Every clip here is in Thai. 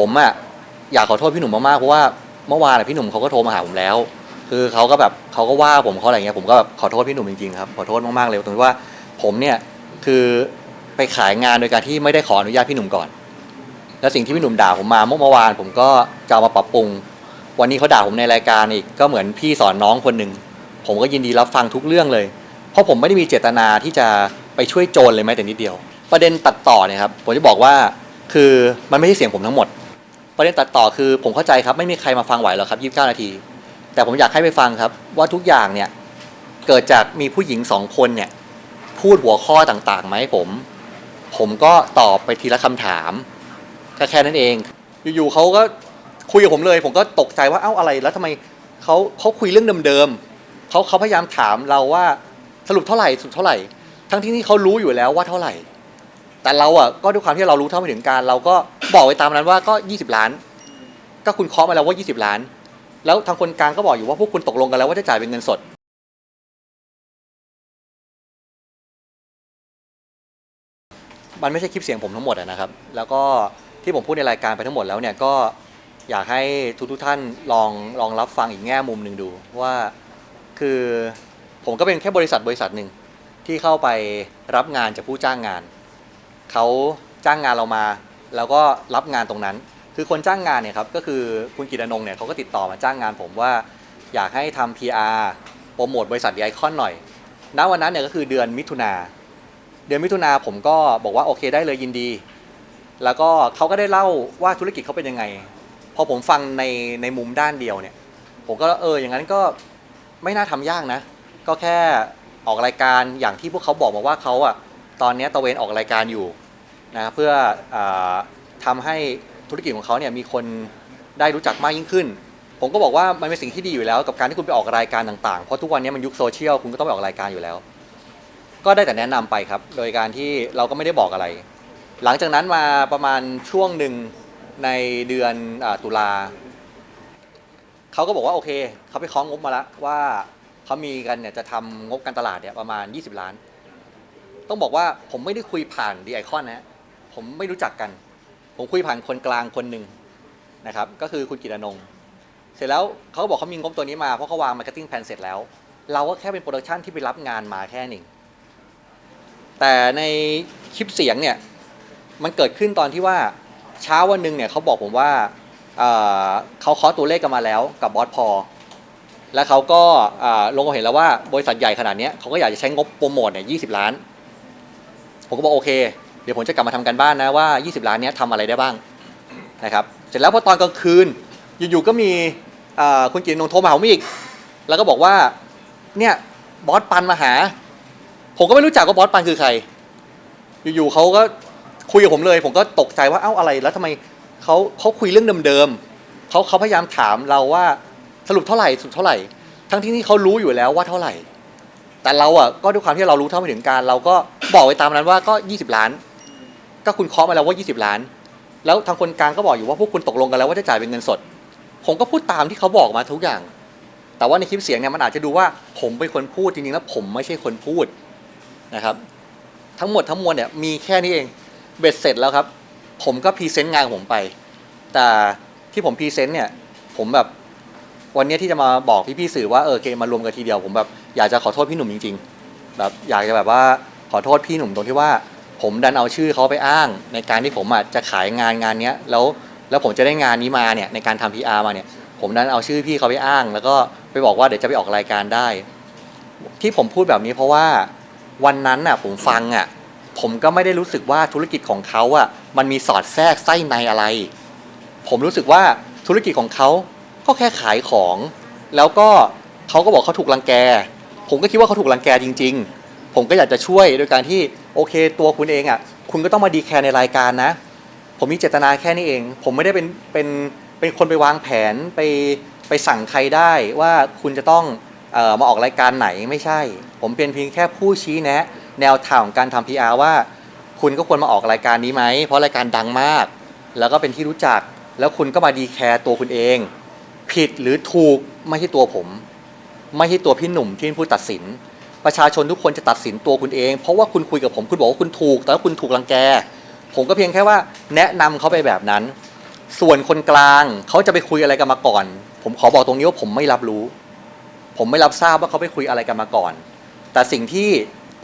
ผมอะอยากขอโทษพี่หนุ่มมากๆเพราะว่าเมื่อวานอะพี่หนุ่มเขาก็โทรมาหาผมแล้ว คือเขาก็แบบเขาก็ว่าผมเขาอะไรเงี้ยผมก็แบบขอโทษพี่หนุ่มจริงๆครับขอโทษมากๆเลยตรงที่ว่าผมเนี่ยคือไปขายงานโดยการที่ไม่ได้ขออนุญาตพี่หนุ่มก่อน แล้วสิ่งที่พี่หนุ่มด่าผมมาเมื่อวาน ผมก็จะเอามาปรับปรุง วันนี้เขาด่าผมในรายการอีกก็เหมือนพี่สอนน้องคนหนึ่งผมก็ยินดีรับฟังทุกเรื่องเลย เพราะผมไม่ได้มีเจตนาที่จะไปช่วยโจรเลยแม้แต่นิดเดียว ประเด็นตัดต่อเนี่ยครับผมจะบอกว่าคือมันไม่ใช่เสียงผมทั้งหมด ประเด็นตัดต่อคือผมเข้าใจครับไม่มีใครมาฟังไหวหรอกครับ 29 นาที แต่ผมอยากให้ไปฟังครับ ว่าทุกอย่างเนี่ยเกิดจากมีผู้หญิงสองคนเนี่ยพูดหัวข้อต่างๆมาให้ผม ผมก็ตอบไปทีละคำถามก็แค่นั้นเอง อยู่ๆเขาก็คุยกับผมเลย ผมก็ตกใจว่าเอ้าอะไรแล้วทำไมเขาเขาคุยเรื่องเดิมๆเขาเขาพยายามถามเราว่าสรุปเท่าไหร่สรุปเท่าไหร่ ทั้งที่นี่เขารู้อยู่แล้วว่าเท่าไหร่ แต่เราอะก็ด้วยความที่เรารู้เท่าไม่ถึงการ เราก็บอกไปตามนั้นว่าก็ 20 ล้าน ก็คุณเคาะมาแล้วว่า 20 ล้าน แล้วทางคนกลางก็บอกอยู่ว่าพวกคุณตกลงกันแล้วว่าจะจ่ายเป็นเงินสดมันไม่ใช่คลิปเสียงผมทั้งหมดนะครับ แล้วก็ที่ผมพูดในรายการไปทั้งหมดแล้วเนี่ยก็อยากให้ทุกทุกท่านลองลองรับฟังอีกแง่มุมหนึ่งดูว่าคือผมก็เป็นแค่บริษัทบริษัทหนึ่งที่เข้าไปรับงานจากผู้จ้างงาน เขาจ้างงานเรามา แล้วก็รับงานตรงนั้น คือคนจ้างงานเนี่ยครับก็คือคุณกิตนงเนี่ยเขาก็ติดต่อมาจ้างงานผมว่าอยากให้ทำ PR โปรโมทบริษัทไอคอนหน่อย ณ วันนั้นเนี่ยก็คือเดือนมิถุนา เดือนมิถุนาผมก็บอกว่าโอเคได้เลยยินดี แล้วก็เขาก็ได้เล่าว่าธุรกิจเขาเป็นยังไง พอผมฟังในในมุมด้านเดียวเนี่ย ผมก็เอออย่างนั้นก็ไม่น่าทำยากนะ ก็แค่ออกรายการอย่างที่พวกเขาบอกมาว่าเขาอะ ตอนนี้ตะเวนออกรายการอยู่นะเพื่ออาทำให้ธุรกิจของเขาเนี่ยมีคนได้รู้จักมากยิ่งขึ้น ผมก็บอกว่ามันเป็นสิ่งที่ดีอยู่แล้วกับการที่คุณไปออกรายการต่างๆ เพราะทุกวันนี้มันยุคโซเชียลคุณก็ต้องไปออกรายการอยู่แล้ว ก็ได้แต่แนะนำไปครับ โดยการที่เราก็ไม่ได้บอกอะไร หลังจากนั้นมาประมาณช่วงหนึ่งในเดือนอตุลาเขาก็บอกว่าโอเคเขาไปคล้องงบมาแล้วว่าเขามีกันเนี่ยจะทำงบการตลาดเนี่ยประมาณ 20 ล้าน ต้องบอกว่าผมไม่ได้คุยผ่านดีไอคอนนะฮะผมไม่รู้จักกัน ผมคุยผ่านคนกลางคนหนึ่งนะครับ ก็คือคุณกิตนงเสร็จแล้วเขาก็บอกเขามีงบตัวนี้มาเพราะเขาวางมาร์เก็ตติ้งแพลนเสร็จแล้ว เราก็แค่เป็นโปรดักชันที่ไปรับงานมาแค่หนึ่งแต่ในคลิปเสียงเนี่ยมันเกิดขึ้นตอนที่ว่าเช้าวันหนึ่งเนี่ยเขาบอกผมว่าเขาเคาะตัวเลขกันมาแล้วกับบอสพอ แล้วเขาก็ลงมเห็นแล้วว่าบริษัทใหญ่ขนาดนี้เขาก็อยากจะใช้งบโปรโมทเนี่ยยีล้าน ผมก็บอกโอเค เดี๋ยวผมจะกลับมาทำกันบ้านนะว่า 20 ล้านนี้ทำอะไรได้บ้างนะครับเสร็จแล้วพอตอนกลางคืนอยู่ๆก็มีคุณกิตนงโทรมาหาผมอีก แล้วก็บอกว่าเนี่ยบอสปันมาหา ผมก็ไม่รู้จักว่าบอสปันคือใคร อยู่ๆเขาก็คุยกับผมเลย ผมก็ตกใจว่าเอ้าอะไร แล้วทำไมเขาเขาคุยเรื่องเดิมๆเขาเขาพยายามถามเราว่าสรุปเท่าไหร่สรุปเท่าไหร่ ทั้งที่นี่เขารู้อยู่แล้วว่าเท่าไหร่ แต่เราอะก็ด้วยความที่เรารู้เท่าไม่ถึงการ เราก็บอกไปตามนั้นว่าก็ 20 ล้าน ก็คุณเคาะมาแล้วว่า 20 ล้าน แล้วทางคนกลางก็บอกอยู่ว่าพวกคุณตกลงกันแล้วว่าจะจ่ายเป็นเงินสด ผมก็พูดตามที่เขาบอกมาทุกอย่าง แต่ว่าในคลิปเสียงเนี่ยมันอาจจะดูว่าผมเป็นคนพูดจริงๆแล้วผมไม่ใช่คนพูดนะครับ ทั้งหมดทั้งมวลเนี่ยมีแค่นี้เองเบ็ดเสร็จแล้วครับ ผมก็พรีเซนต์งานผมไป แต่ที่ผมพรีเซนต์เนี่ยผมแบบวันนี้ที่จะมาบอกพี่ๆสื่อว่าเออโอเคมารวมกันทีเดียวผมแบบ อยากจะขอโทษพี่หนุ่มจริง ๆ แบบอยากจะแบบว่าขอโทษพี่หนุ่มตรงที่ว่า ผมดันเอาชื่อเขาไปอ้าง ในการที่ผมอะจะขายงานงานเนี้ยแล้วแล้วผมจะได้งานนี้มาเนี่ยในการทำ PR มาเนี่ย ผมดันเอาชื่อพี่เขาไปอ้าง แล้วก็ไปบอกว่าเดี๋ยวจะไปออกรายการได้ ที่ผมพูดแบบนี้เพราะว่าวันนั้นน่ะผมฟังอะผมก็ไม่ได้รู้สึกว่าธุรกิจของเขาอะมันมีสอดแทรกไส้ในอะไร ผมรู้สึกว่าธุรกิจของเขาก็แค่ขายของ แล้วก็เขาก็บอกเขาถูกรังแก ผมก็คิดว่าเขาถูกรังแกจริง ๆ ผมก็อยากจะช่วยโดยการที่โอเค ตัวคุณเองอะ คุณก็ต้องมาดีแคร์ในรายการนะ ผมมีเจตนาแค่นี้เอง ผมไม่ได้เป็นเป็นเป็นคนไปวางแผนไปไปสั่งใครได้ว่าคุณจะต้องเอ่อมาออกรายการไหนไม่ใช่ ผมเป็นเพียงแค่ผู้ชี้แนะ แนวทางของการทำ PR ว่า คุณก็ควรมาออกรายการนี้ไหมเพราะรายการดังมาก แล้วก็เป็นที่รู้จัก แล้วคุณก็มาดีแคร์ตัวคุณเอง ผิดหรือถูกไม่ใช่ตัวผม ไม่ใช่ตัวพี่หนุ่มที่เป็นผู้ตัดสิน ประชาชนทุกคนจะตัดสินตัวคุณเอง เพราะว่าคุณคุยกับผมคุณบอกว่าคุณถูก แต่ว่าคุณถูกรังแก ผมก็เพียงแค่ว่าแนะนำเขาไปแบบนั้น ส่วนคนกลางเขาจะไปคุยอะไรกันมาก่อน ผมขอบอกตรงนี้ว่าผมไม่รับรู้ ผมไม่รับทราบว่าเขาไปคุยอะไรกันมาก่อน แต่สิ่งที่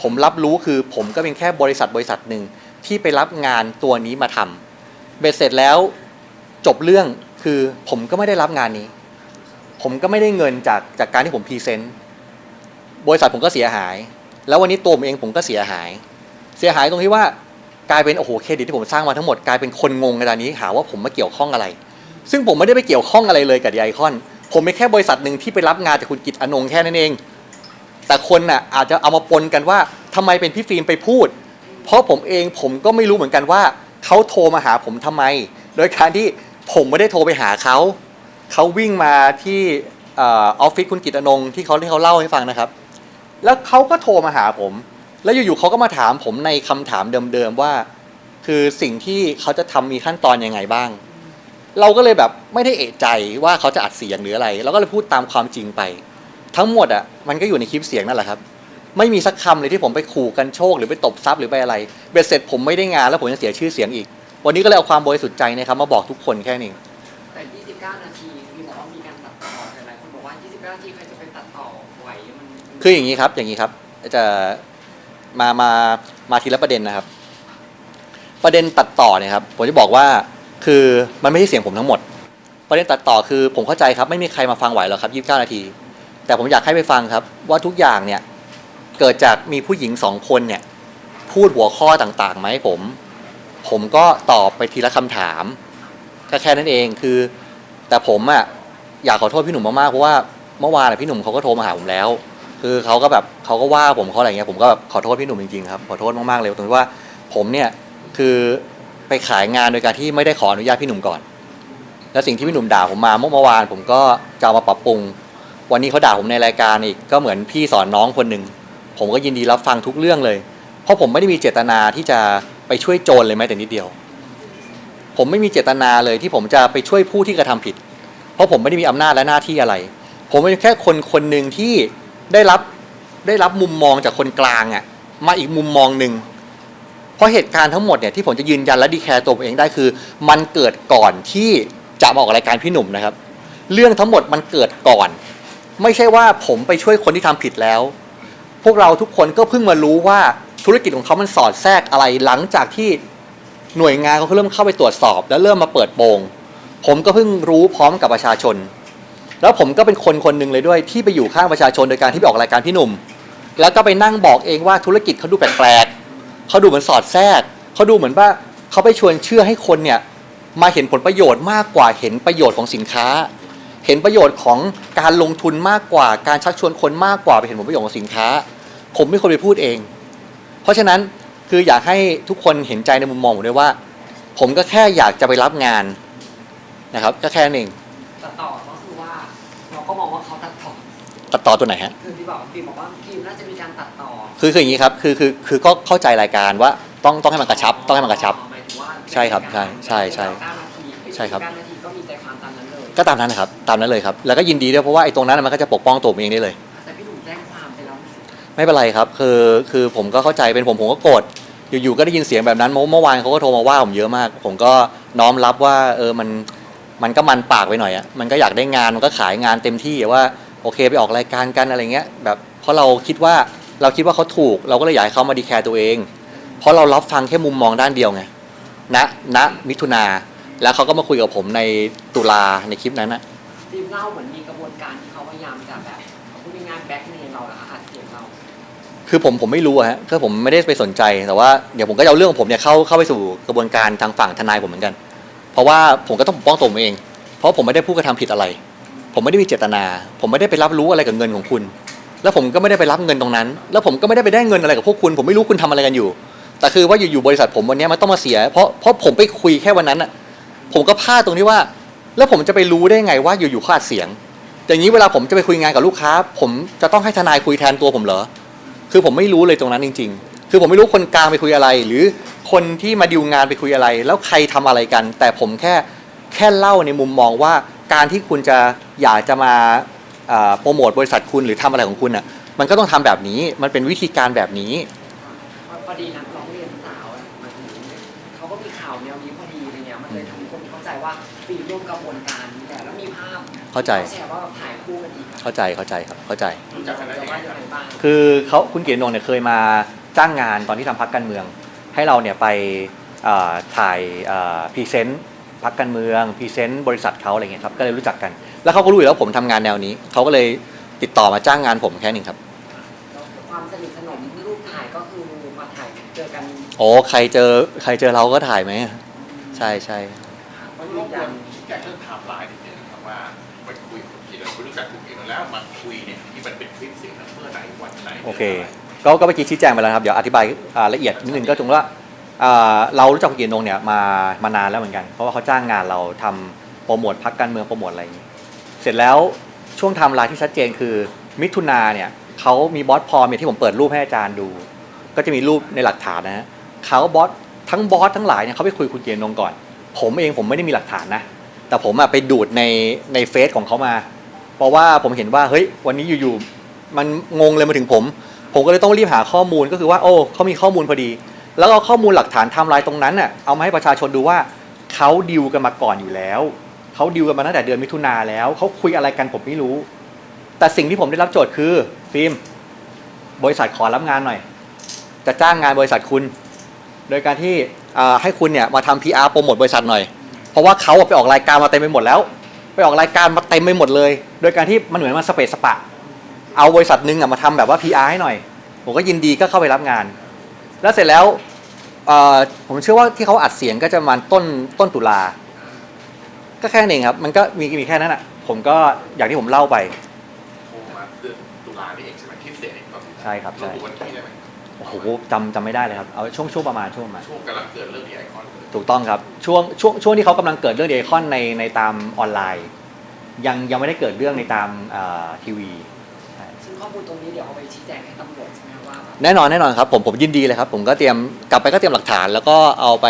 ผมรับรู้คือผมก็เป็นแค่บริษัทบริษัทหนึ่งที่ไปรับงานตัวนี้มาทำเบ็ดเสร็จแล้วจบเรื่องคือผมก็ไม่ได้รับงานนี้ ผมก็ไม่ได้เงินจากจากการที่ผมพรีเซนต์บริษัทผมก็เสียหาย แล้ววันนี้ตัวผมเองผมก็เสียหาย เสียหายตรงที่ว่ากลายเป็นโอ้โหเครดิตที่ผมสร้างมาทั้งหมดกลายเป็นคนงงในตอนนี้หาว่าผมมาเกี่ยวข้องอะไร ซึ่งผมไม่ได้ไปเกี่ยวข้องอะไรเลยกับดีไอคอน ผมเป็นแค่บริษัทหนึ่งที่ไปรับงานจากคุณกิตอนงแค่นั้นเอง แต่คนน่ะอาจจะเอามาปนกันว่าทำไมเป็นพี่ฟิล์มไปพูด เพราะผมเองผมก็ไม่รู้เหมือนกันว่าเขาโทรมาหาผมทำไม โดยการที่ผมไม่ได้โทรไปหาเขา เขาวิ่งมาที่เออออฟฟิศคุณกิตอนงค์ที่เขาที่เขาเล่าให้ฟังนะครับ แล้วเขาก็โทรมาหาผม แล้วอยู่ๆเขาก็มาถามผมในคำถามเดิมๆว่า คือสิ่งที่เขาจะทำมีขั้นตอนยังไงบ้าง เราก็เลยแบบไม่ได้เอะใจว่าเขาจะอัดเสียงหรืออะไร เราก็เลยพูดตามความจริงไป ทั้งหมดอะมันก็อยู่ในคลิปเสียงนั่นแหละครับ ไม่มีสักคำเลยที่ผมไปขู่กันโชคหรือไปตบทรัพย์หรือไปอะไรเบ็ดเสร็จผมไม่ได้งานแล้วผมยังเสียชื่อเสียงอีก วันนี้ก็เลยเอาความบริสุทธิ์ใจนะครับมาบอกทุกคนแค่นี้ 29 นาทีมีบอกว่ามีการตัดต่อแต่หลายคนบอกว่า 29 นาทีใครจะไปตัดต่อไหวมันคืออย่างนี้ครับ อย่างนี้ครับ จะมามามาทีละประเด็นนะครับ ประเด็นตัดต่อเนี่ยครับผมจะบอกว่าคือมันไม่ใช่เสียงผมทั้งหมด ประเด็นตัดต่อคือผมเข้าใจครับ ไม่มีใครมาฟังไหวหรอกครับ29 นาที แต่ผมอยากให้ไปฟังครับ ว่าทุกอย่างเนี่ยเกิดจากมีผู้หญิงสองคนเนี่ยพูดหัวข้อต่างๆมาให้ผม ผมก็ตอบไปทีละคำถามก็แค่นั้นเองคือ แต่ผมอะอยากขอโทษพี่หนุ่มมากๆเพราะว่าเมื่อวานอะพี่หนุ่มเขาก็โทรมาหาผมแล้ว คือเขาก็แบบเขาก็ว่าผมเขาอะไรเงี้ยผมก็แบบขอโทษพี่หนุ่มจริงๆครับขอโทษมากๆเลยตรงที่ว่าผมเนี่ยคือไปขายงานโดยการที่ไม่ได้ขออนุญาตพี่หนุ่มก่อน แล้วสิ่งที่พี่หนุ่มด่าผมมาเมื่อวาน ผมก็จะเอามาปรับปรุง วันนี้เขาด่าผมในรายการอีกก็เหมือนพี่สอนน้องคนหนึ่งผมก็ยินดีรับฟังทุกเรื่องเลย เพราะผมไม่ได้มีเจตนาที่จะไปช่วยโจรเลยแม้แต่นิดเดียว ผมไม่มีเจตนาเลยที่ผมจะไปช่วยผู้ที่กระทำผิด เพราะผมไม่ได้มีอำนาจและหน้าที่อะไร ผมเป็นแค่คนคนหนึ่งที่ได้รับได้รับมุมมองจากคนกลางอะ่ะมาอีกมุมมองหนึ่งเพราะเหตุการณ์ทั้งหมดเนี่ยที่ผมจะยืนยันและดีแคร์ตัวผมเองได้คือ มันเกิดก่อนที่จะมาออกรายการพี่หนุ่มนะครับ เรื่องทั้งหมดมันเกิดก่อน ไม่ใช่ว่าผมไปช่วยคนที่ทำผิดแล้ว พวกเราทุกคนก็เพิ่งมารู้ว่าธุรกิจของเขามันสอดแทรกอะไรหลังจากที่ หน่วยงานเขาเริ่มเข้าไปตรวจสอบ แล้วเริ่มมาเปิดโปงผมก็เพิ่งรู้พร้อมกับประชาชน แล้วผมก็เป็นคนคนหนึ่งเลยด้วยที่ไปอยู่ข้างประชาชนโดยการที่ไปออกรายการพี่หนุ่ม แล้วก็ไปนั่งบอกเองว่าธุรกิจเขาดูแปลกๆเขาดูเหมือนสอดแทรกเขาดูเหมือนว่าเขาไปชวนเชื่อให้คนเนี่ยมาเห็นผลประโยชน์มากกว่าเห็นประโยชน์ของสินค้า เห็นประโยชน์ของการลงทุนมากกว่า การชักชวนคนมากกว่าไปเห็นผลประโยชน์ของสินค้า ผมไม่ควรไปพูดเอง เพราะฉะนั้น คืออยากให้ทุกคนเห็นใจในมุมมองผมด้วยว่า ผมก็แค่อยากจะไปรับงานนะครับ ก็แค่นั้นเองตัดต่อก็คือว่าเราก็มองว่าเขาตัดต่อตัดต่อตัวไหนฮะ คือที่บอกพี่บอกว่าพี่น่าจะมีการตัดต่อคือคืออย่างนี้ครับ คือคือคือก็เข้าใจรายการว่าต้องต้องให้มันกระชับ ต้องให้มันกระชับ หมายถึงว่าใช่ครับใช่ใช่ใช่เก้านาทีใช่ครับ เก้านาทีก็มีใจความตามนั้นเลยก็ตามนั้นนะครับ ตามนั้นเลยครับ แล้วก็ยินดีด้วยเพราะว่าไอ้ตรงนั้นนะมันก็จะปกป้องตัวผมเองได้เลย แต่พี่หนุ่มแจ้งความไปแล้วไม่ใช่ไม่เป็นไรครับ คือคือผมก็เข้าใจเป็นผมผมก็โกรธ อยู่ๆก็ได้ยินเสียงแบบนั้นเมื่อวานเขาก็โทรมาว่าผมเยอะมาก ผมก็น้อมรับว่าเออมันมันก็มันปากไปหน่อยอะมันก็อยากได้งานมันก็ขายงานเต็มที่ว่าโอเคไปออกรายการกันอะไรเงี้ยแบบเพราะเราคิดว่าเราคิดว่าเขาถูก เราก็เลยอยากให้เขามาดีแคร์ตัวเอง เพราะเรารับฟังแค่มุมมองด้านเดียวไงณณมิถุนาแล้วเขาก็มาคุยกับผมในตุลาในคลิปนั้นนะทีมเล่าเหมือนมี คือผมผมไม่รู้อะฮะคือผมไม่ได้ไปสนใจแต่ว่าเดี๋ยวผมก็จะเอาเรื่องของผมเนี่ยเข้าเข้าไปสู่กระบวนการทางฝั่งทนายผมเหมือนกัน เพราะว่าผมก็ต้องปกป้องตัวผมเอง เพราะผมไม่ได้พูดกระทำผิดอะไร ผมไม่ได้มีเจตนา ผมไม่ได้ไปรับรู้อะไรกับเงินของคุณ แล้วผมก็ไม่ได้ไปรับเงินตรงนั้น แล้วผมก็ไม่ได้ไปได้เงินอะไรกับพวกคุณ ผมไม่รู้คุณทำอะไรกันอยู่ แต่คือว่าอยู่ๆบริษัทผมวันนี้มันต้องมาเสีย เพราะเพราะผมไปคุยแค่วันนั้นอะผมก็พลาดตรงที่ว่า แล้วผมจะไปรู้ได้ไงว่าอยู่ๆเขาดเสียง อย่างนี้เวลาผมจะไปคุยงานกับลูกค้า ผมจะต้องให้ทนายคุยแทนตัวผมเหรอ คือผมไม่รู้เลยตรงนั้นจริง ๆ คือผมไม่รู้คนกลางไปคุยอะไร หรือคนที่มาดิวงานไปคุยอะไร แล้วใครทำอะไรกัน แต่ผมแค่แค่เล่าในมุมมองว่าการที่คุณจะอยากจะมาเอ่อโปรโมทบริษัทคุณหรือทำอะไรของคุณอะมันก็ต้องทำแบบนี้มันเป็นวิธีการแบบนี้พอดีนักร้องเรียนสาวอะมาถึงเขาก็มีข่าวแนวนี้พอดีอะไรเงี้ยมันเลยทำให้คนเข้าใจว่าปีร่วมกระบวนการแต่แล้วมีภาพเข้าใจแชร์ว่าแบบถ่ายคู่กันอีกอะ เข้าใจเข้าใจครับเข้าใจรู้จักกันได้จะยังไงว่าคยัรับงไงบ้างคือเขาคุณเกียรตินงท์เนี่ยเคยมาจ้างงานตอนที่ทำพักการเมือง ให้เราเนี่ยไปเอ่อถ่ายพรีเซนต์พักการเมืองพรีเซนต์บริษัทเขาอะไรเงี้ยครับก็เลยรู้จักกัน แล้วเขาก็รู้อยู่แล้วผมทำงานแนวนี้เขาก็เลยติดต่อมาจ้างงานผมแค่หนึ่งครับแล้วความสนิทสนมรูปถ่ายก็คือมาถ่ายเจอกันโอ้ใครเจอใครเจอเราก็ถ่ายไหมใช่ใช่ก็รยืบนกวยันนชี้แจงเรื่องไทม์ไลน์ แล้วมาคุยเนี่ยที่มันเป็นคลิปเสียงนั้นเมื่อไหร่วันไหนโอเค ก็ก็เมื่อกี้ชี้แจงไปแล้วนะครับ เดี๋ยวอธิบายอ่าละเอียดนิดนึงก็ตรงว่าอ่าเรารู้จักคุณเกียรตินงเนี่ยมามานานแล้วเหมือนกัน เพราะว่าเขาจ้างงานเราทำโปรโมทพักการเมืองโปรโมทอะไรอย่างนี้ เสร็จแล้วช่วงไทม์ไลน์ที่ชัดเจนคือมิถุนาเนี่ยเขามีบอสพอมเนี่ยที่ผมเปิดรูปให้อาจารย์ดู ก็จะมีรูปในหลักฐานนะฮะเขาบอสทั้งบอสทั้งหลายเนี่ยเขาไปคุยคุณเกียรตินงก่อน ผมเองผมไม่ได้มีหลักฐานนะ แต่ผมอะไปดูดในในเฟซของเขามา เพราะว่าผมเห็นว่าเฮ้ยวันนี้อยู่ๆมันงงเลยมาถึงผม ผมก็เลยต้องรีบหาข้อมูลก็คือว่าโอ้เขามีข้อมูลพอดี แล้วเอาข้อมูลหลักฐานไทม์ไลน์ตรงนั้นน่ะเอามาให้ประชาชนดูว่าเขาดิวกันมาก่อนอยู่แล้วเขาดิวกันมาตั้งแต่เดือนมิถุนาแล้วเขาคุยอะไรกันผมไม่รู้ แต่สิ่งที่ผมได้รับโจทย์คือฟิล์มบริษัทขอรับงานหน่อย จะจ้างงานบริษัทคุณ โดยการที่ให้คุณเนี่ยมาทำ PR โปรโมทบริษัทหน่อย เพราะว่าเขาไปออกรายการมาเต็มไปหมดแล้ว ไปออกรายการมาเต็มไปหมดเลย โดยการที่มันเหมือนมันสเปซสปะ เอาบริษัทหนึงอะมาทำแบบว่า PR ให้หน่อย ผมก็ยินดีก็เข้าไปรับงาน แล้วเสร็จแล้วเอ่อผมเชื่อว่าที่เขาอัดเสียงก็จะประมาณต้นต้นตุลา ก็แค่นั้นเองครับ มันก็มีมีแค่นั้นอะผมก็อย่างที่ผมเล่าไป โทรมาเดือนตุลานี่เองใช่ไหมคลิปเสียงเองครับใช่ครับใช่ ระบุวันที่ได้ไหม โอ้โหจำจำไม่ได้เลยครับเอาช่วงช่วงประมาณช่วงประมาณช่วงกำลังเกิดเรื่องดีไอคอนเลยถูกต้องครับช่วงช่วงช่วงที่เขากำลังเกิดเรื่องเดคอนในในตามออนไลน์ ยังยังไม่ได้เกิดเรื่องในตามอ่าทีวีใช่ซึ่งข้อมูลตรงนี้เดี๋ยวเอาไปชี้แจงให้ตำรวจใช่ไหมว่าแบบแน่นอนแน่นอนครับผมผมยินดีเลยครับ ผมก็เตรียมกลับไปก็เตรียมหลักฐาน แล้วก็เอาไป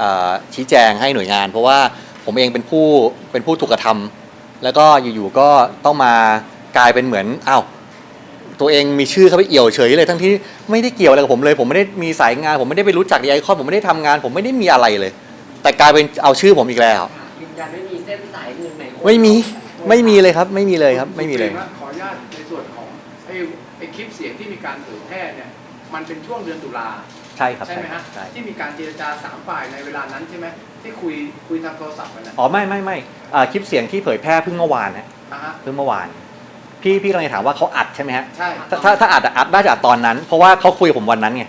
อ่าชี้แจงให้หน่วยงาน เพราะว่าผมเองเป็นผู้เป็นผู้ถูกกระทำแล้วก็อยู่ๆก็ต้องมากลายเป็นเหมือนอ้าว ตัวเองมีชื่อเข้าไปเอี่ยวเฉยเลย ทั้งที่ไม่ได้เกี่ยวอะไรกับผมเลย ผมไม่ได้มีสายงาน ผมไม่ได้ไปรู้จักดีไอคอนผมไม่ได้ทำงาน ผมไม่ได้มีอะไรเลย แต่กลายเป็นเอาชื่อผมอีกแล้ว ยืนยันไม่มีเส้นสายเงินไหนโอนไม่มีไม่มีเลยครับ ไม่มีเลยครับ ไม่มีเลยณฟิร์ขออนุญาตในส่วนของไอ้ไอ้คลิปเสียงที่มีการเผยแพร่เนี่ยมันเป็นช่วงเดือนตุลาใช่ครับใช่ไหมฮะใช่ที่มีการเจรจาสามฝ่ายในเวลานั้นใช่ไหมที่คุยคุยทางโทรศัพท์กันนะอ๋อไม่ไม่ไม่อ่าคลิปเสียงที่เผยแพร่เพิ่งเมื่อวานนะอ่าฮะเพิ่งเมื่อวาน พี่พี่กำลังจะถามว่าเขาอัดใช่ไหมฮะใช่ถ้าถ้าถ้าอัดอะอัดน่าจะอัดตอนนั้น เพราะว่าเขาคุยกับผมวันนั้นไง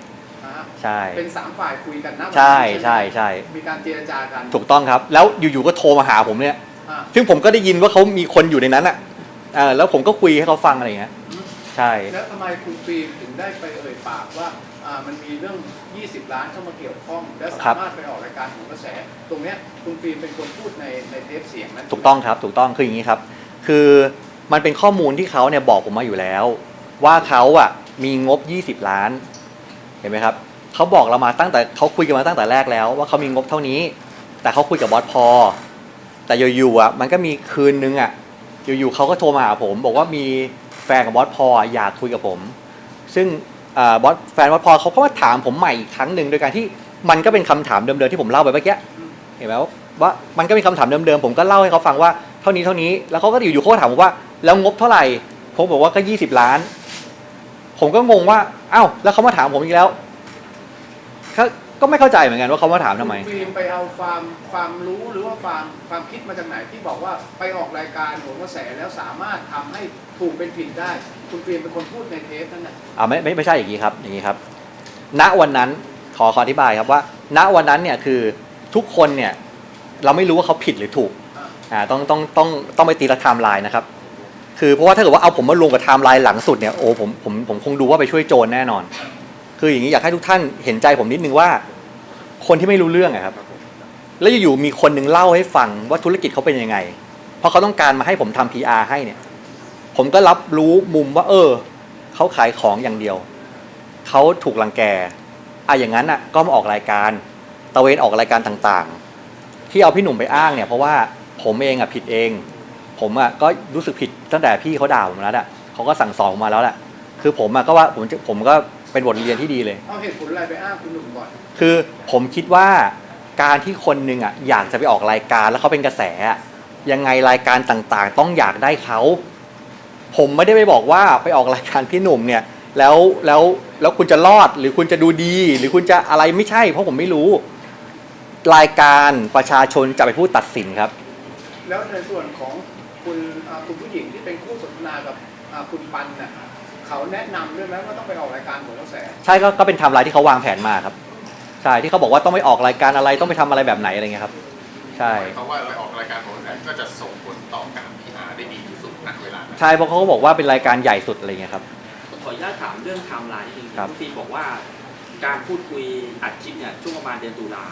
อ่าฮะใช่ เป็นสามฝ่ายคุยกันนะวันนั้นใช่ไหมใช่ใช่มีการเจรจากันถูกต้องครับ แล้วอยู่ๆก็โทรมาหาผมเนี่ย อ่า ซึ่งผมก็ได้ยินว่าเขามีคนอยู่ในนั้นอะเออแล้วผมก็คุยให้เขาฟังอะไรอย่างเงี้ยอืม ใช่ แล้วทำไมคุณฟิล์มถึงได้ไปเอ่ยปากว่าอ่ามันมีเรื่อง 20 ล้านเข้ามาเกี่ยวข้อง และสามารถไปออกรายการของกระแส ตรงเนี้ยคุณฟิล์มเป็นคนพูดในในเทปเสียงนั้นถูกต้องครับถูกต้องคืออย่างนี้ครับ คือ มันเป็นข้อมูลที่เขาเนี่ยบอกผมมาอยู่แล้ว ว่าเขาอะมีงบ 20 ล้าน เห็นไหมครับเขาบอกเรามาตั้งแต่เขาคุยกันมาตั้งแต่แรกแล้ว ว่าเขามีงบเท่านี้ แต่เขาคุยกับบอสพอ แต่อยู่ๆอะมันก็มีคืนนึงอะอยู่ๆเขาก็โทรมาหาผม บอกว่ามีแฟนกับบอสพออยากคุยกับผม ซึ่งอ่าบอสแฟนบอสพอเขาก็มาถามผมใหม่อีกครั้งหนึ่งโดยการที่มันก็เป็นคำถามเดิมๆที่ผมเล่าไปเมื่อกี้เห็นไหมว่ามันก็เป็นคำถามเดิมๆผมก็เล่าให้เขาฟังว่าเท่านี้เท่านี้แล้วเขาก็อยู่ๆเขาถามผมว่า แล้วงบเท่าไหร่ ผมบอกว่าก็ยี่สิบล้าน ผมก็งงว่าอ้าวแล้วเขามาถามผมอีกแล้วเขาก็ไม่เข้าใจเหมือนกันว่าเขามาถามทำไมคุณฟิล์มไปเอาความความรู้หรือว่าความความคิดมาจากไหนที่บอกว่าไปออกรายการโหนกระแสแล้วสามารถทำให้ถูกเป็นผิดได้ คุณฟิล์มเป็นคนพูดในเทปนั้นน่ะอ่าไม่ไม่ไม่ใช่อย่างนี้ครับอย่างนี้ครับ ณวันนั้นขอขออธิบายครับว่า ณวันนั้นเนี่ยคือทุกคนเนี่ยเราไม่รู้ว่าเขาผิดหรือถูกอ่าอ่าต้องต้องต้องต้องไปตีละไทม์ไลน์นะครับ คือเพราะว่าถ้าเกิดว่าเอาผมมารวมกับไทม์ไลน์หลังสุดเนี่ยโอ้ผมผมผมคงดูว่าไปช่วยโจรแน่นอน คืออย่างนี้อยากให้ทุกท่านเห็นใจผมนิดนึงว่า คนที่ไม่รู้เรื่องอะครับ แล้วอยู่ๆมีคนหนึ่งเล่าให้ฟังว่าธุรกิจเขาเป็นยังไง เพราะเขาต้องการมาให้ผมทำ PR ให้เนี่ย ผมก็รับรู้มุมว่า เออเขาขายของอย่างเดียวเขาถูกรังแกอะอย่างนั้นอะก็มาออกรายการตะเวนออกรายการต่างๆ ที่เอาพี่หนุ่มไปอ้างเนี่ยเพราะว่าผมเองอะผิดเอง ผมอะก็รู้สึกผิดตั้งแต่พี่เขาด่าผมแล้วอะเขาก็สั่งสอนผมมาแล้วแหละคือผมอะก็ว่าผมจะผมก็เป็นบทเรียนที่ดีเลย เอาเหตุผลอะไรไปอ้างคุณหนุ่มก่อนคือผมคิดว่าการที่คนหนึ่งอะอยากจะไปออกรายการแล้วเขาเป็นกระแสอะยังไงรายการต่างๆ ต้องอยากได้เขา ผมไม่ได้ไปบอกว่าไปออกรายการพี่หนุ่มเนี่ย แล้วแล้วแล้วคุณจะรอดหรือคุณจะดูดี หรือคุณจะอะไรไม่ใช่ เพราะผมไม่รู้ รายการประชาชนจะไปพูดตัดสินครับ แล้วในส่วนของ คุณอ่าคุณผู้หญิงที่เป็นคู่สนทนากับอ่าคุณปันน่ะเขาแนะนำด้วยไหมว่าต้องไปออกรายการโหนกระแสใช่ก็ก็เป็นไทม์ไลน์ที่เขาวางแผนมาครับใช่ที่เขาบอกว่าต้องไปออกรายการอะไรต้องไปทำอะไรแบบไหนอะไรเงี้ยครับใช่เพราะว่าเราออกรายการโหนแสก็จะส่งผลต่อการพีอาร์ได้ดีที่สุดณเวลานั้นใช่เพราะเขาก็บอกว่าเป็นรายการใหญ่สุดอะไรเงี้ยครับ ขออนุญาตถามเรื่องไทม์ไลน์นิดนึงครับณฟิล์มบอกว่า การพูดคุยอัดคลิปเนี่ยช่วงประมาณเดือนตุลา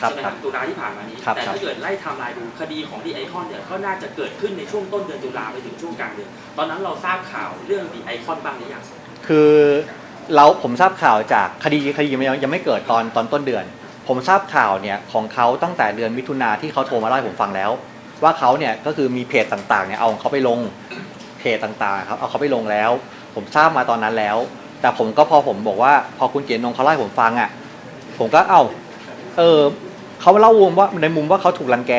ครับใช่ไหมคครัรับบตุลาที่ผ่านมานี้ ครับแต่ครับถ้าเกิดไล่ไทม์ไลน์ดูคดีของดีไอคอนเนี่ยก็น่าจะเกิดขึ้นในช่วงต้นเดือนตุลาไปถึงช่วงกลางเดือนตอนนั้นเราทราบข่าวเรื่องดีไอคอนบ้างหรือยัง คือเราผมทราบข่าวจากคดีคดียังไม่ยังไม่เกิดตอนตอนต้นเดือน ผมทราบข่าวเนี่ยของเขาตั้งแต่เดือนมิถุนาที่เขาโทรมาเล่าให้ผมฟังแล้ว ว่าเขาเนี่ยก็คือมีเพจต่างๆเนี่ยเอาของเขาไปลงเพจต่างๆครับเอาเขาไปลงแล้ว ผมทราบมาตอนนั้นแล้ว แต่ผมก็พอผมบอกว่าพอคุณเกียรตินงเขาเล่าให้ผมฟังอะผมก็เอ้าเออ เขาเล่าวงว่าในมุมว่าเขาถูกรังแก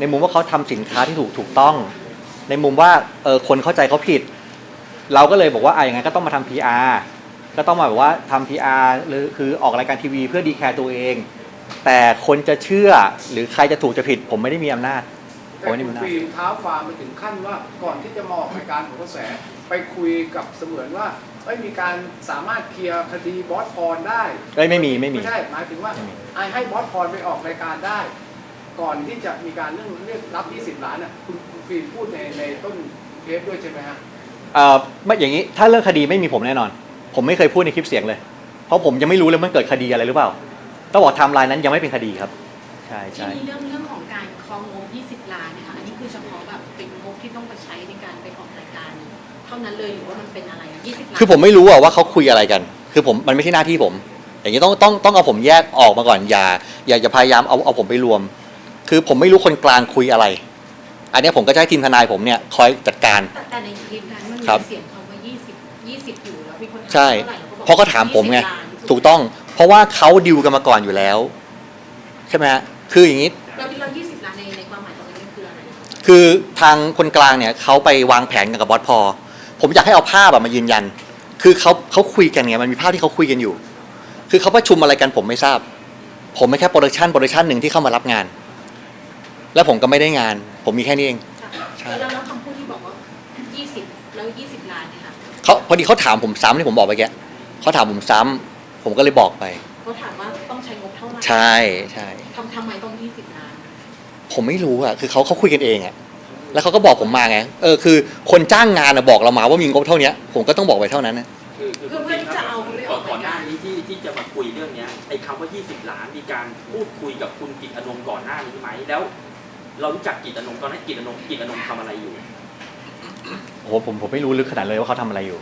ในมุมว่าเขาทำสินค้าที่ถูกถูกต้อง ในมุมว่าเออคนเข้าใจเขาผิด เราก็เลยบอกว่าอะอย่างงั้นก็ต้องมาทำ PR ก็ต้องมาแบบว่าทำ PR หรือคือออกรายการทีวีเพื่อดีแคร์ตัวเอง แต่คนจะเชื่อหรือใครจะถูกจะผิด ผมไม่ได้มีอำนาจแต่โอ้นี่คุณฟิล์มเท้าความไปถึงขั้นว่าก่อนที่จะมาออกรายการโหนกระแสไปคุยกับเสมือนว่า เอ้ยมีการสามารถเคลียร์คดีบอสพรได้เอ้ยไม่มีไม่มี ไม่ใช่หมายถึงว่าไม่มี ไอให้บอสพรไปออกรายการได้ ก่อนที่จะมีการเรื่องเรียกรับ 20 ล้านน่ะคุณคุณฟิล์มพูดในในต้นเทปด้วยใช่ไหมฮะเอ่อไม่อย่างนี้ถ้าเรื่องคดีไม่มีผมแน่นอน ผมไม่เคยพูดในคลิปเสียงเลย เพราะผมยังไม่รู้เลยมันเกิดคดีอะไรหรือเปล่าต้องบอกไทม์ไลน์นั้นยังไม่เป็นคดีครับ ใช่ทีใช่นี้เรื่องเรื่องของการคลองงบ 20 ล้านนะคะ อันนี้คือเฉพาะแบบเป็นงบที่ต้องไปใช้ในการไปออกรายการเท่านั้นเลยหรือว่ามันเป็นอะไร20ล้านคือผมไม่รู้อะว่าเขาคุยอะไรกัน คือผมมันไม่ใช่หน้าที่ผม อย่างนี้ต้องต้องต้องเอาผมแยกออกมาก่อนอย่าอย่าอย่าพยายามเอาเอาผมไปรวม คือผมไม่รู้คนกลางคุยอะไร อันเนี้ยผมก็จะให้ทีมทนายผมเนี่ยคอยจัดการ แต่แต่ในคลิปนั้นมันมีครับ เสียงคำว่า20 20อยู่แล้วมีคนถามใช่เท่าไหร่เพราะเขาถามผมไง 20ล้านถูกต้อง เพราะว่าเขาดิวกันมาก่อนอยู่แล้ว ใช่ไหมฮะคืออย่างนี้แล้วเรา20ล้านในในความหมายตรงนี้มันคืออะไร คือทางคนกลางเนี่ยเขาไปวางแผนกันกับบอสพอ ผมอยากให้เอาภาพอะมายืนยัน คือเขาเขาคุยกันไงมันมีภาพที่เขาคุยกันอยู่ คือเขาประชุมอะไรกันผมไม่ทราบ ผมไม่แค่โปรดักชันโปรดักชันหนึ่งที่เข้ามารับงาน แล้วผมก็ไม่ได้งาน ผมมีแค่นี้เอง ใช่ แล้วแล้วคำพูดที่บอกว่า20แล้ว20ล้านเนี่ยค่ะเขาพอดีเขาถามผมซ้ำที่ผมบอกไปแกเขาถามผมซ้ำผมก็เลยบอกไป เขาถามว่าต้องใช้งบเท่าไหร่ใช่ใช่ ทำทำไมต้อง20ล้าน ผมไม่รู้อะคือเขาเขาคุยกันเองอะ แล้วเขาก็บอกผมมาไง เออคือคนจ้างงานอะบอกเรามาว่ามีงบเท่าเนี้ยผมก็ต้องบอกไปเท่านั้นนะ คือคือเพื่อเพื่อที่จะเอาไปอก่ออนกก่อนหรายน้าการนี้ที่ที่จะมาคุยเรื่องเนี้ยไอ้คำว่า 20 ล้านมีการพูดคุยกับคุณกิตอนงค์ก่อนหน้านี้ไหมแล้ว เรารู้จักกิตอนงค์ตอนนั้นกิตอนงค์กิตอนงค์ทำอะไรอยู่โอ้โหผมผมไม่รู้ลึกขนาดเลยว่าเขาทำอะไรอยู่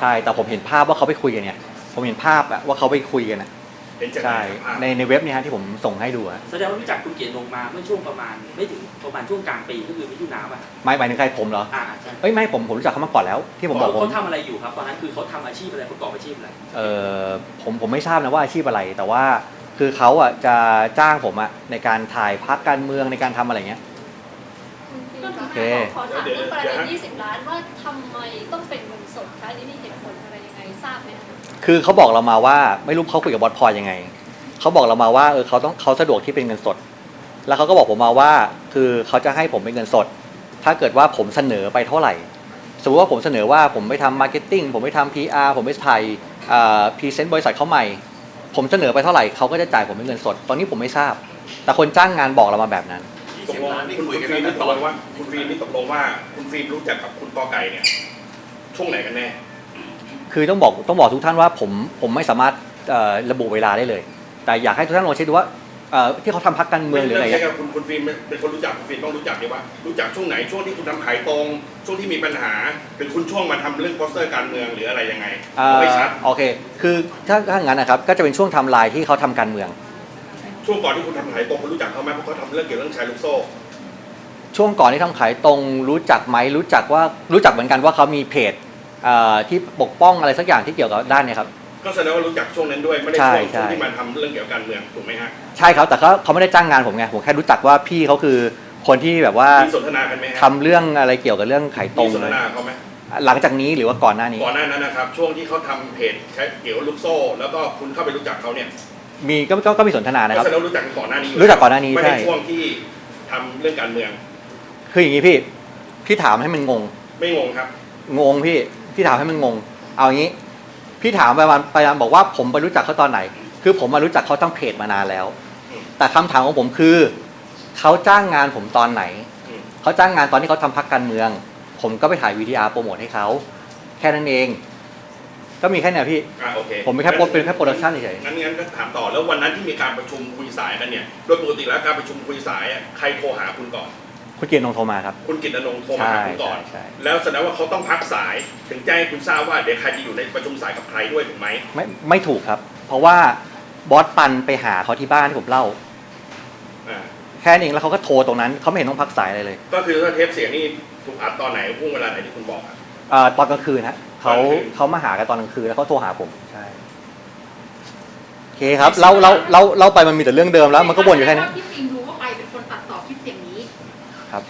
ใช่แต่ผมเห็นภาพว่าเขาไปคุยกันเนี่ย ผมเห็นภาพอะว่าเขาไปคุยกันอะ เป็นจากใช่ภาพในในเว็บเนี่ยฮะที่ผมส่งให้ดูอะแสดงว่ารู้จักคุณเกียรตินงค์มาเมื่อช่วงประมาณไม่ถึงประมาณช่วงกลางปีก็คือมิถุนาป่ะไม่หมายถึงใครผมเหรออ่าใช่เอ้ยไม่ผมผมรู้จักเขามาก่อนแล้วที่ผมบอกผมเขาทำอะไรอยู่ครับตอนนั้นคือเขาทำอาชีพอะไรประกอบอาชีพอะไรเออผมผมไม่ทราบนะว่าอาชีพอะไร แต่ว่าคือเขาอะจะจ้างผมอะในการถ่ายพักการเมืองในการทำอะไรเงี้ย โอเค ขอถามเรื่องประเด็น20 ล้านว่าทำไมต้องเป็นเงินสดคะอันนี้มีเหตุผลอะไรยังไงทราบไหมคะ คือเขาบอกเรามาว่าไม่รู้เขาคุยกับบอสพลอยยังไงเขาบอกเรามาว่าเออเขาต้องเขาสะดวกที่เป็นเงินสด แล้วเขาก็บอกผมมาว่า คือเขาจะให้ผมเป็นเงินสด ถ้าเกิดว่าผมเสนอไปเท่าไหร่สมมติว่าผมเสนอว่าผมไปทำมาร์เก็ตติ้งผมไปทำ PR ผมไปถ่ายพรีเซนต์บริษัทเขาใหม่ ผมเสนอไปเท่าไหร่เขาก็จะจ่ายผมเป็นเงินสด ตอนนี้ผมไม่ทราบ แต่คนจ้างงานบอกเรามาแบบนั้นตกลงคุณคุณฟิล์มนี่ตกลงว่าคุณฟิล์มนี่ตกลงว่าคุณฟิล์มรู้จักกับคุณกอไก่เนี่ยช่วงไหนกันแน่ คือต้องบอกต้องบอกทุกท่านว่าผมผมไม่สามารถเอ่อระบุเวลาได้เลย แต่อยากให้ทุกท่านลองเช็คดูว่าเอ่อที่เขาทำพักการเมืองหรืออะไรไม่ใช่เงี้ยกับคุณคุณฟิล์มเป็นคนรู้จักคุณฟิล์มต้องรู้จักดีว่ารู้จักช่วงไหนช่วงที่คุณทำขายตรง ช่วงที่มีปัญหาเป็นคุณช่วงมาทำเรื่องโปสเตอร์การเมืองหรืออะไรยังไงเอ่อไม่ชัดโอเค คือถ้าถ้างั้นนะครับก็จะเป็นช่วงไทำลายที่เขาทำการเมือง ช่วงก่อนที่คุณทำขายตรงคุณรู้จักเขาไหมเพราะเขาทำเรื่องเกี่ยวกับเรื่องแชร์ลูกโซ่ ช่วงก่อนที่ทำขายตรงรู้จักไหมรู้จักว่ารู้จักเหมือนกันว่าเขามีเพจ เอ่อที่ปกป้องอะไรสักอย่างที่เกี่ยวกับด้านเนี้ครับ ก็แสดงว่ารู้จักช่วงนั้นด้วยไม่ได้ใช่ช่วงใช่ ที่มาทำเรื่องเกี่ยวกับการเมืองถูกไหมฮะใช่ครับแต่เขาเขาไม่ได้จ้างงานผมไงผมแค่รู้จักว่าพี่เขาคือคนที่แบบว่ามีสนทนากันไหมฮะทำเรื่องอะไรเกี่ยวกับเรื่องขายตรงมีสนเลทยนาเขาไหมหลังจากนี้หรือว่าก่อนหน้านี้ ก่อนหน้านั้นนะครับ ช่วงที่เขาทำเพจใช้เกี่ยวกับลูกโซ่ แล้วก็คุณเข้าไปรู้จักเขาเนี่ยมีก็ก็ก็มีสนทนานะคก็รับ แสดงว่ารู้จักกันก่อนหน้านี้อยู่รู้จักก่อนหน้านี้ไม่ใช่ ได้ช่วงที่ทำเรื่องการเมืองคืออย่างนี้พี่พี่ถามให้มันงงไม่งงครับ งงพี่ พี่ถามให้มันงง เอาอย่างนี้ พี่ถามไปวันไปวันบอกว่าผมไปรู้จักเขาตอนไหน คือผมมารู้จักเขาตั้งเพจมานานแล้วอืมแต่คำถามของผมคือเขาจ้างงานผมตอนไหนอืมเขาจ้างงานตอนที่เขาทำพักการเมือง ผมก็ไปถ่ายวีดีอาร์โปรโมทให้เขา แค่นั้นเอง ก็มีแค่เนี้ยพี่อ่าโอเคผมเป็นแค่โปรเป็นแค่โปรดักชันเฉยงั้นงั้นก็ถามต่อแล้ววันนั้นที่มีการประชุมคุยสายกันเนี่ย โดยปกติแล้วการประชุมคุยสายอะใครโทรหาคุณก่อนๆ คุณเกียรตินงโทรมาครับ คุณกิตตินงค์โทรมาหาคุณก่อน ใช่ใช่ใช่ แล้วแสดงว่าเขาต้องพักสาย ถึงแจ้งให้คุณทราบว่าเดี๋ยวใครจะอยู่ในประชุมสายกับใครด้วยถูกไหม ไม่ไม่ถูกครับ เพราะว่าบอสปันไปหาเขาที่บ้านที่ผมเล่า อ่า แค่นั้นเองแล้วเขาก็โทรตรงนั้นเขาไม่เห็นต้องพักสายอะไรเลยก็คือถ้าเทปเสียงนี่ถูกอัดตอนไหนห่วงเวลาไหนที่คุณบอกอะ เอ่อตอนกลางคืนฮะเขาตอนกลางคืน เขามาหากันตอนกลางคืนแล้วเขาโทรหาผมใช่โอเคครับเราเราเราเราไปมันมีแต่เรื่องเดิมแล้ว มันก็วนอยู่แค่นี้พี่ปิงรู้ว่าไปเป็นคนตัดต่อคลิปเสียงนี้ ครับ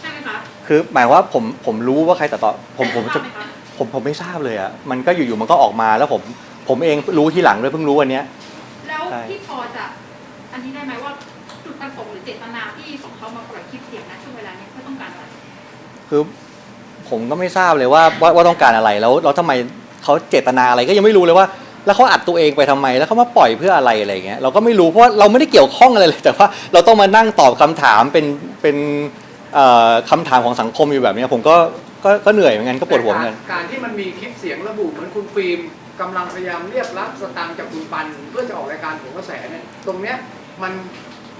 ใช่ไหม คะคือหมายว่าผมผมรู้ว่าใครตัดต่อผมผมจะทราบไหคะผมผมไม่ทราบเลยอะมันก็อยู่ๆมันก็ออกมาแล้วผมผมเองรู้ทีหลังด้วยเพิ่งรู้วันเนี้ย แล้วใช่ พี่พอจะอันนี้ได้ไหมว่าจุดประสงค์หรือเจตนาที่ของเขามาปล่อยคลิปเสียงนะช่วงเวลานี้เขาต้องการอะไรคือผมก็ไม่ทราบเลยว่าว่าว่าต้องการอะไรแล้วแล้วทำไมเขาเจตนาอะไรก็ยังไม่รู้เลยว่า แล้วเขาอัดตัวเองไปทำไมแล้วเขามาปล่อยเพื่ออะไรอะไรอย่างเงี้ยเราก็ไม่รู้เพราะว่าเราไม่ได้เกี่ยวข้องอะไรเลย แต่ว่าเราต้องมานั่งตอบคำถามเป็นเป็น เอ่อคำถามของสังคมอยู่แบบเนี้ยผมก็ก็ก็เหนื่อยเหมือนกันก็ปวดหัวเหมือนกัน แต่การการที่มันมีคลิปเสียงระบุเหมือนคุณฟิล์มกำลังพยายามเรียกรับสตางค์จากคุณปัน เพื่อจะออกรายการของกระแสเนี่ยตรงเนี้ยมัน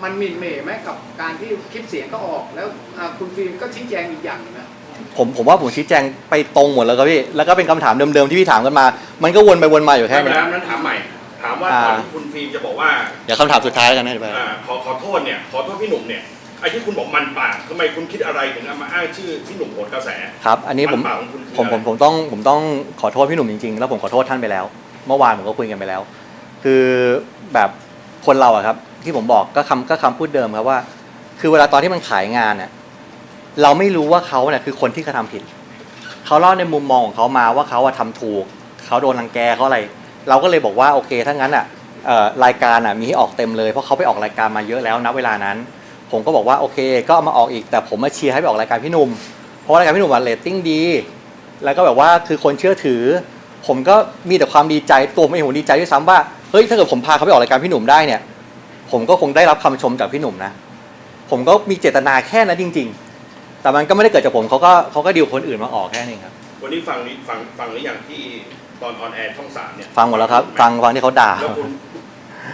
มันหมิ่นเหม่ไหมกับการที่คลิปเสียงก็ออกแล้วอ่าคุณฟิล์มก็ชี้แจงอีกอย่างหนึ่งนะ ผมผมว่าผมชี้แจงไปตรงหมดแล้วครับพี่แล้วก็เป็นคำถามเดิมๆที่พี่ถามกันมา มันก็วนไปวนมาอยู่แค่ไม่เป็นนี้ไรนั้นถามใหม่ ถามว่าอ่า ตอนที่คุณฟิล์มจะบอกว่าเดี๋ยวคำถามสุดท้ายแล้วกันนะเดี๋ยวไป อ่าขอขอโทษเนี่ย ขอโทษพี่หนุ่มเนี่ย ไอ้ที่คุณบอกมันปากทำไมคุณคิดอะไรถึงเอามาอ้างชื่อพี่หนุ่มโหนกระแส ครับ อันนี้ผมมันปากของคุณคือผมผมอะไรผมต้องผมต้องขอโทษพี่หนุ่มจริงๆ แล้วผมขอโทษท่านไปแล้ว เมื่อวานผมก็คุยกันไปแล้ว คือแบบคนเราอะครับ ที่ผมบอกก็คำก็คำพูดเดิมครับว่า คือเวลาตอนที่มันขายงานเนี่ยเราไม่รู้ว่าเขาเนี่ยคือคนที่กระทำผิด เขาเล่าในมุมมองของเขามาว่าเขาอะทำถูก เขาโดนรังแกเขาอะไร เราก็เลยบอกว่าโอเคถ้างั้นอะเอ่อรายการอะมีให้ออกเต็มเลยเพราะเขาไปออกรายการมาเยอะแล้วณเวลานั้น ผมก็บอกว่าโอเค ก็เอามาออกอีกแต่ผมมาเชียร์ให้ไปออกรายการพี่หนุ่มเพราะว่ารายการพี่หนุ่มอะเรตติ้งดี แล้วก็แบบว่าคือคนเชื่อถือ ผมก็มีแต่ความดีใจตัวผมเองผมดีใจด้วยซ้ำว่าเฮ้ยถ้าเกิดผมพาเขาไปออกรายการพี่หนุ่มได้เนี่ย ผมก็คงได้รับคำชมจากพี่หนุ่มนะ ผมก็มีเจตนาแค่นั้นจริง ๆ แต่มันก็ไม่ได้เกิดจากผมเขาก็เขาก็ดีลคนอื่นมาออกแค่นี้ครับวันนี้ฟังนี้ฟังฟังหรือยังที่ตอนออนแอร์ช่องสามเนี่ยฟังหมดแล้วครับ ฟังฟังที่เขาด่าแล้วคุณ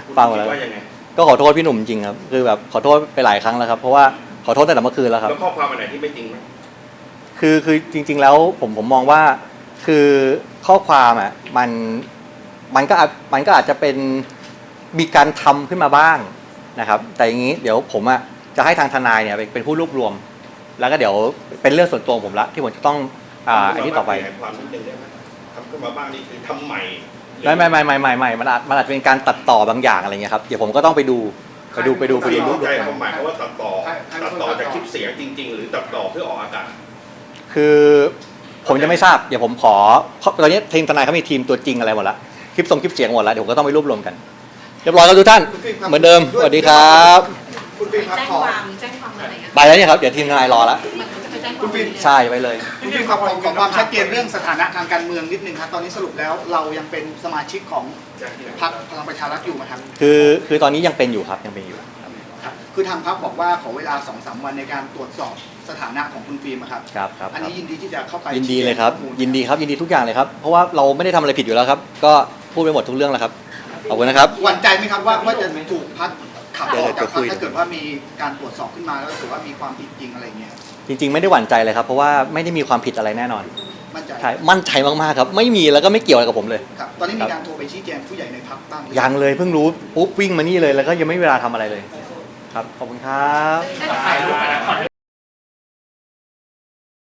คุณฟังหมดแล้วคิว่ายังไง ก็ขอโทษพี่หนุ่มจริงครับคือแบบขอโทษไปหลายครั้งแล้วครับเพราะว่าขอโทษตั้งแต่เมื่อคืนแล้วครับ แล้วข้อความอันไหนที่ไม่จริงไหมคือคือจริง ๆ แล้วผมผมมองว่าคือข้อความอะมันมันก็อาจมันก็อาจจะเป็นมีการทำขึ้นมาบ้างนะครับ แต่อย่างนี้เดี๋ยวผมอะจะให้ทางทนายเนี่ยเป็นเป็นผู้รวบรวม แล้วก็เดี๋ยวเป็นเรื่องส่วนตัวของผมละที่ผมจะต้องอ่าอันนี้ต่อไปขยายความนิดนึงได้ไหมทำขึ้นมาบ้างนี่คือทำใหม่หรือ ไม่ไม่ไม่ไม่ไม่ไม่มันอาจมันอาจจะเป็นการตัดต่อบางอย่างอะไรเงี้ยครับเดี๋ยวผมก็ต้องไปดูไปดูไปดูไปดูเข้ใจความหมายเขาว่าตัดต่อ ตัดต่อจากคลิปเสียงจริง ๆ หรือตัดต่อเพื่อออกอากาศ คือผมจะไม่ทราบเดี๋ยวผมขอเพราะตอนนี้ทีมทนายเขามีทีมตัวจริงอะไรหมดละคลิปส่งคลิปเสียงหมดแล้วเดี๋ยวผมก็ต้องไปรวบรวมกันเรียบร้อยครับทุกท่านเหมือนเดิมสวัสดีครับ คุณฟิล์มครับแจ้งขอ ความแจ้งความอะไรอะไปแล้วเนี่ยครับเดี๋ยวทีมทนายรอแจ้ว คุณฟิล์มใช่ไปเลย คุณฟิล์มครับขอขอความชัดเจนเรื่องสถานะทางการเมืองนิดนึงครับตอนนี้สรุปแล้วเรายังเป็นสมาชิกของพรรคพลังประชารัฐอยู่ไหมครับ คือคือตอนนี้ยังเป็นอยู่ครับยังเป็นอยู่ครับครับคือทางพรรคบอกว่าขอเวลา2อสวันในการตรวจสอบสถานะของคุณฟิล์มอะครับ ครับครับอันครับนี้ยินดีที่จะเข้าไปยินดีเลยครับ ชี้แจงข้อมูลยินดีครับยินดีทุกอย่างเลยครับ เพราะว่าเราไม่ได้ทำอะไรผิดอยู่แล้วครับ ก็พูดไปหมดทุกเรื่องแล้วครับขอบคุณนะครับ หวั่นใจไหมครับว่าว่าจะถูกพักขับออกจากพรรเดี๋ยวจะคุคยถ้าเกิดว่ามีการตรวจสอบขึ้นมาแล้วถือว่ามีความผิดจริงอะไรเงี้ย จริง ๆ ไม่ได้หวั่นใจเลยครับ เพราะว่าไม่ได้มีความผิดอะไรแน่นอนมั่นใจใช่มั่นใจมากๆครับ ไม่มีแล้วก็ไม่เกี่ยวอะไรกับผมเลย ครับตอนนี้มีการโทรไปชี้แจงผู้ใหญ่ในพรรคบ้างหรือยังเลยเพิ่งรู้ปุ๊บวิ่งมานี่เลยแล้วก็ยังไม่มีเวลาทำอะไรเลย ครับขอบคุณครับได้